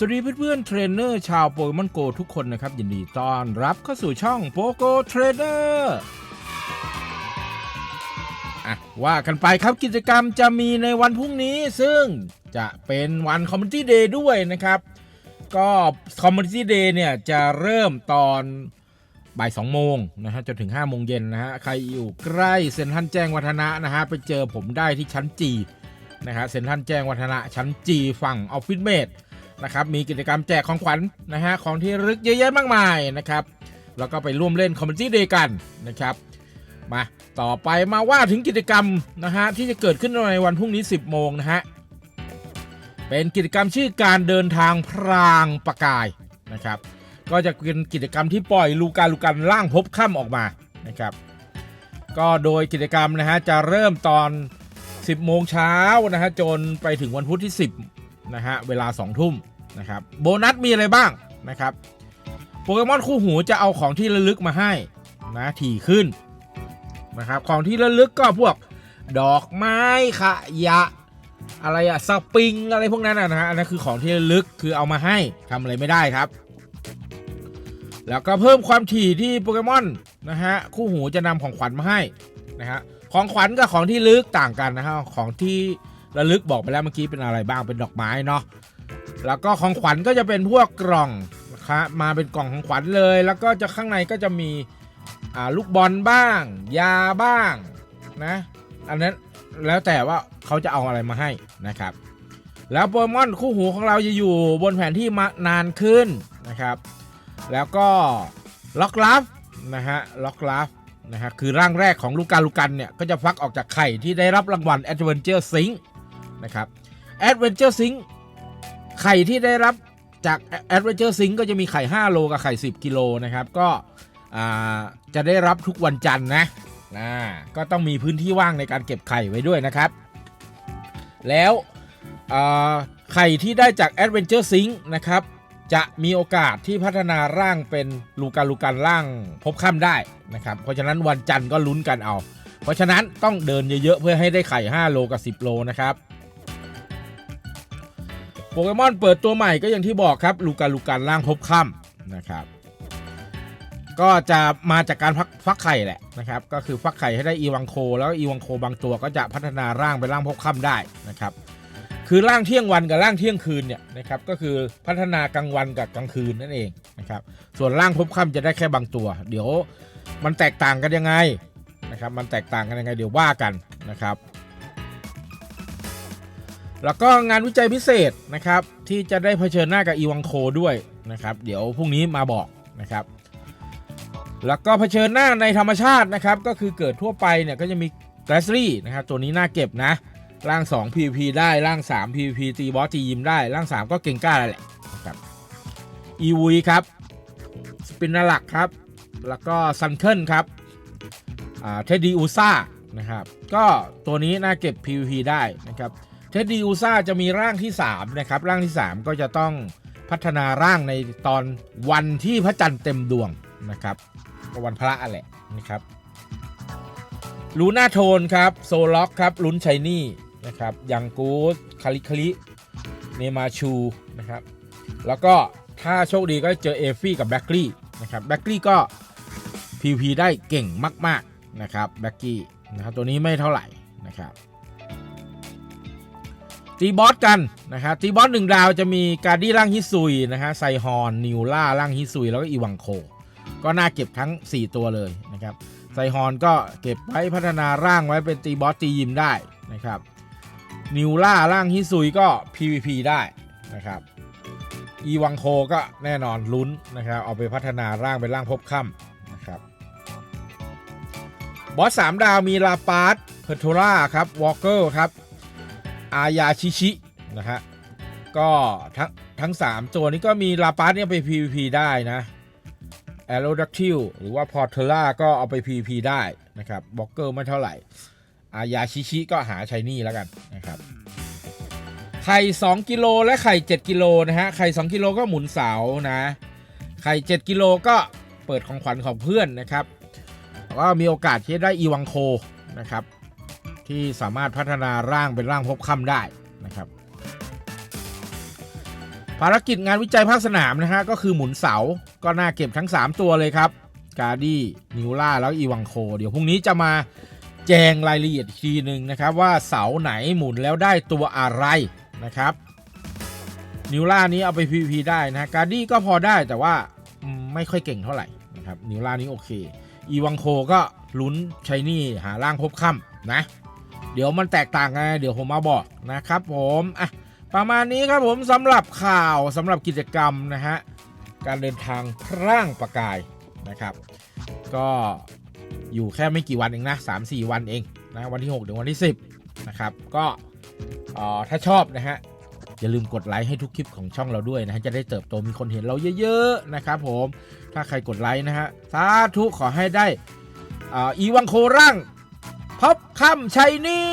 สวัสดีเพื่อนๆเทรนเนอร์ชาวโปเกมอนโกทุกคนนะครับ ยินดีต้อนรับเข้าสู่ช่องโปโกเทรนเนอร์อะว่ากันไปครับกิจกรรมจะมีในวันพรุ่งนี้ ซึ่งจะเป็นวันคอมมูนิตี้เดย์ด้วยนะครับ ก็คอมมูนิตี้เดย์เนี่ยจะเริ่มตอนบ่าย2โมงนะฮะจนถึง5โมงเย็นนะฮะใครอยู่ใกล้เซ็นทรัลแจ้งวัฒนะนะฮะไปเจอผมได้ที่ชั้นจีนะฮะเซ็นทรัลแจ้งวัฒนะชั้นจีฝั่งออฟฟิศเมด นะครับมีกิจกรรมแจกของขวัญนะฮะของที่รึกเยอะแยะมากมายนะครับแล้วก็ไปร่วมเล่นคอมมูนิตี้เดย์กันนะครับมาต่อไปมาว่าถึงกิจกรรมนะฮะที่จะเกิดขึ้นในวันพรุ่งนี้ 10 โมงนะฮะเป็นกิจกรรมชื่อการเดินทางพรางประกายนะครับก็จะเป็นกิจกรรมที่ปล่อยลูกาลูกันล่างพบค่ำออกมานะครับก็โดยกิจกรรมนะฮะจะเริ่มตอน 10 โมงเช้านะฮะจนไปถึงวันพุธที่ 10 นะฮะเวลา 2 ทุ่มนะครับโบนัสมีอะไรบ้างนะครับโปเกมอนคู่หูจะเอาของที่ระลึกมาให้นะถี่ขึ้นนะครับของที่ระลึกก็พวกดอกไม้ขยะอะไรอะสปริงอะไรพวกนั้นนะฮะอันนั้นคือของที่ระลึกคือเอามาให้ทำอะไรไม่ได้ครับ แล้วก็เพิ่มความถี่ที่โปเกมอนนะฮะคู่หูจะนำของขวัญมาให้นะฮะของขวัญกับของที่ลึกต่างกันนะฮะของที่ ระลึกบอกไปแล้วเมื่อกี้เป็นอะไรบ้างเป็นดอกไม้เนาะแล้วก็ของขวัญก็จะเป็นพวกกล่องนะครับมาเป็นกล่องของขวัญเลย แล้วก็จะข้างในก็จะมีลูกบอลบ้าง ยาบ้างนะอันนั้นแล้วแต่ว่าเขาจะเอาอะไรมาให้นะครับ แล้วโปเกมอนคู่หูของเราจะอยู่บนแผนที่มานานขึ้นนะครับ แล้วก็ล็อกลัฟนะฮะล็อกลัฟนะฮะคือร่างแรกของลูกาลูกันเนี่ย ก็จะฟักออกจากไข่ที่ได้รับรางวัล Adventure Sync นะครับ Adventure Sync ไข่ที่ได้รับจาก Adventure Sync ก็จะมีไข่ 5 โลกับไข่ 10 กิโลนะครับ ก็จะได้รับทุกวันจันทร์นะนะก็ต้องมีพื้นที่ว่างในการเก็บไข่ไว้ด้วยนะครับ แล้วไข่ที่ได้จาก Adventure Sync นะครับ จะมีโอกาสที่พัฒนาร่างเป็นลูกาลูกันร่างพบค่ำได้นะครับ เพราะฉะนั้นวันจันทร์ก็ลุ้นกันเอา เพราะฉะนั้นต้องเดินเยอะๆ เพื่อให้ได้ไข่ 5 โลกับ 10 โลนะครับ เกมอนเปิดตัวใหม่ก็อย่างที่บอกครับลูกาลูกันร่างพบค่ำนะครับ ก็จะมาจากการฟักฟักไข่แหละนะครับ ก็คือฟักไข่ให้ได้อีวังโค แล้วอีวังโคบางตัวก็จะพัฒนาร่างเป็นร่างพบค่ำได้นะครับ คือร่างเที่ยงวันกับร่างเที่ยงคืนเนี่ยนะครับก็คือพัฒนากลางวันกับกลางคืนนั่นเองนะครับ ส่วนร่างพบค่ำจะได้แค่บางตัว เดี๋ยวมันแตกต่างกันยังไงนะครับ มันแตกต่างกันยังไงเดี๋ยวว่ากันนะครับ แล้วก็งานวิจัยพิเศษนะครับ ที่จะได้เผชิญหน้ากับอีวังโคด้วยนะครับ เดี๋ยวพรุ่งนี้มาบอกนะครับ แล้วก็เผชิญหน้าในธรรมชาตินะครับ ก็คือเกิดทั่วไปเนี่ยก็จะมีแกลสลี่นะครับ ตัวนี้น่าเก็บนะร่าง 2 PVP ได้ร่าง 3 PVP ตีบอสตียิมได้ร่าง 3 ก็เก่งกล้าแหละนะครับอีวีครับสปินนาลักครับ แล้วก็ซันเคิลครับอ่าเทดดี้อูซ่านะครับ ก็ตัวนี้น่าเก็บ PVP ได้นะครับ เท็ดดี้อูซ่าจะมีร่างที่3นะครับร่างที่ 3 ก็จะต้องพัฒนาร่างในตอนวันที่พระจันทร์เต็มดวงนะครับก็วันพระอะแหละนะครับลูน่าโทนครับโซล็อกครับลุ้นชัยนี่นะครับยังกูสคาริคาริเนมาชูนะครับแล้วก็ถ้าโชคดีก็เจอเอฟี่กับแบ็กลี่นะครับแบ็กลี่ก็ PVP ได้เก่งมาก ๆ นะครับแบ็กกี้นะครับตัวนี้ไม่เท่าไหร่นะครับ ตีบอสกันนะครับตีบอสหนึ่งดาวจะมีการดี้ร่างฮิซุยนะฮะไซฮอนนิวล่าร่างฮิซุยแล้วก็อีวังโค ก็น่าเก็บทั้ง 4 ตัวเลยนะครับไซฮอนก็เก็บไว้พัฒนาร่างไว้เป็นตีบอสตียิมได้นะครับนิวล่าร่างฮิซุยก็ PVP ได้นะครับอีวังโคก็แน่นอนลุ้นนะครับเอาไปพัฒนาร่างเป็นร่างพบค่ำนะครับบอส3ดาวมีลาปาร์ตเพอร์โทราครับวอลเกอร์ครับ อายาชิชินะฮะก็ทั้งทั้ง 3 ตัวนี้ก็มีลาปาร์ตเนี่ยไป PVP ได้นะแอโรดักทิลหรือว่าพอร์เทล่าก็เอาไป PVP ได้นะครับบล็อกเกอร์ไม่เท่าไหร่ อายาชิชิก็หาใช้นี่แล้วกันนะครับไข่ 2 กิโลและไข่ 7 กิโลนะฮะไข่ 2 กิโลก็หมุนเสานะไข่ 7 กิโลก็เปิดของขวัญของเพื่อนนะครับก็มีโอกาสที่ได้อีวังโคนะครับ ที่สามารถพัฒนาร่างเป็นร่างพบค่ำได้นะครับ ภารกิจงานวิจัยภาคสนามนะฮะก็คือหมุนเสาก็น่าเก็บทั้ง 3 ตัวเลยครับกาดี้นิวล่าแล้วอีวังโค เดี๋ยวพรุ่งนี้จะมาแจงรายละเอียดทีหนึ่งนะครับ ว่าเสาไหนหมุนแล้วได้ตัวอะไรนะครับ นิวล่านี้เอาไป PVP ได้นะการดี้ก็พอได้แต่ว่าไม่ค่อยเก่งเท่าไหร่นะครับนิวล่านี้โอเค อีวังโคก็ลุ้นใช้นี่หาร่างพบค่ำนะ เดี๋ยวมันแตกต่างไงเดี๋ยวผมมาบอกนะครับผมอะประมาณนี้ครับผมสำหรับข่าวสำหรับกิจกรรมนะฮะการเดินทางพร่างประกายนะครับ ก็อยู่แค่ไม่กี่วันเองนะ3-4 วันเองนะวันที่ 6 ถึงวันที่ 10นะครับก็ถ้าชอบนะฮะอย่าลืมกดไลค์ให้ทุกคลิปของช่องเราด้วยนะฮะจะได้เติบโตมีคนเห็นเราเยอะๆนะครับผมถ้าใครกดไลค์นะฮะสาธุขอให้ได้อีวังโคร่าง พบคำชัยนี่